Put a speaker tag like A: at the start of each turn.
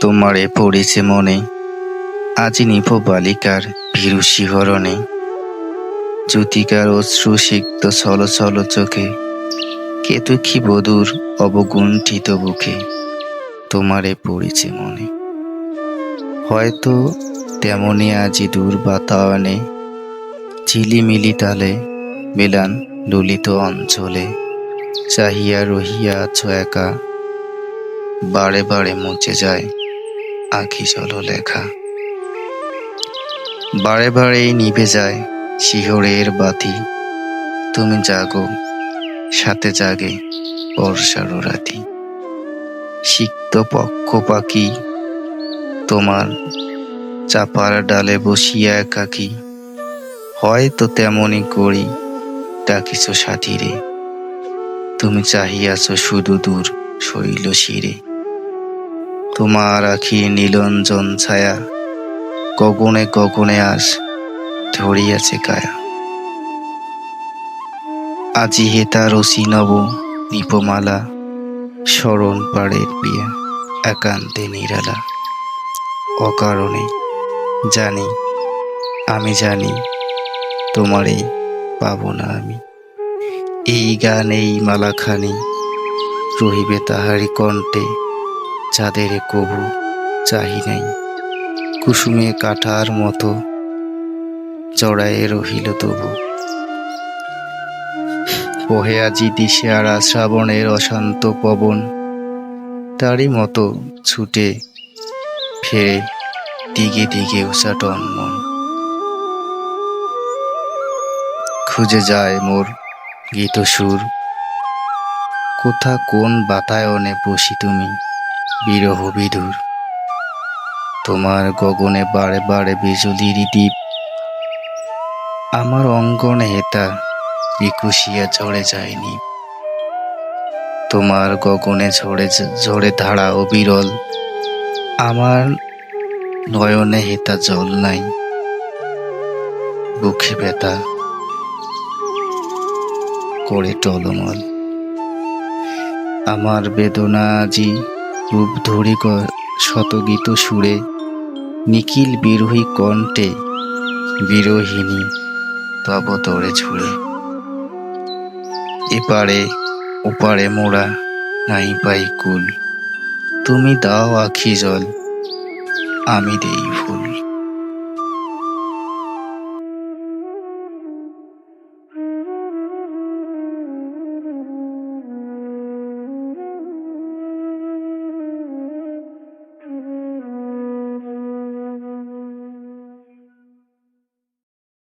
A: তোমারে পড়েছে মনে। আজি নিভ বালিকার ভীরু শিহরণে। জ্যোতিকার অশ্রু সিক্ত ছল ছল চোখে। কেতুক্ষী বধুর অবগুণ্ঠিত বুকে। তোমারে পড়েছে মনে। হয়তো তেমনি আজি দূর বাতায়নে। ঝিলিমিলি তালে মেলান ললিত অঞ্চলে। চাহিয়া রহিয়া আছো একা। বারে বারে মুছে যায় আখি জল লেখা। বারে বারেই নিভে যায় শিহরের বাতি। তুমি জাগো, সাথে জাগে বর্ষার রাতি। সিক্ত পক্ষ পাখি, তোমার চাপার ডালে বসিয়া একাকি। হয়তো তেমনই করি ডাকিছ সাথীরে। তুমি চাহিয়াছ শুধু দূর, শৈল শিরে। তোমার আখি নীলঞ্জন ছায়া গগনে গগনে আস ধরিয়াছে কায়া। আজি হেতা রসি নব নিপমালা, স্মরণ পাড়ের পিয়া একান্তে নিরালা। অকারণে জানি, আমি জানি, তোমারে পাব না আমি। এই গান, এই মালাখানি, রহিবে তাহারি কণ্ঠে যাদের কবু চাহি নাই। কুসুমে কাঠার মতো জড়ায়ে রহিল তবু। বহে আজি দিশে আড়া শ্রাবণের অশান্ত পবন, তারই মতো ছুটে ফেরে দিগে দিগে উচাটন মন। খুঁজে যায় মোর গীত সুর কোথা কোন বাতায়নে বসি তুমি? বিরহ বিধুর তোমার গগনে বারে বারে বিজুলির দ্বীপ আমার অঙ্গনে হেতা বিকুশিয়া ঝরে যায়নি। তোমার গগনে ঝরে ঝরে ধারা ও বিরল। আমার নয়নে হেতা জল নাই। বুকে ব্যথা করে টলমল। আমার বেদনা আজি রূপ ধরে শতগীত সুরে, নিখিল বিরোহী কণ্ঠে বিরোহিনী তব তরে ঝুড়ে এপারে ওপারে মোড়া নাই পাই কুল, তুমি দাও আখি জল, আমি দেই ফুল।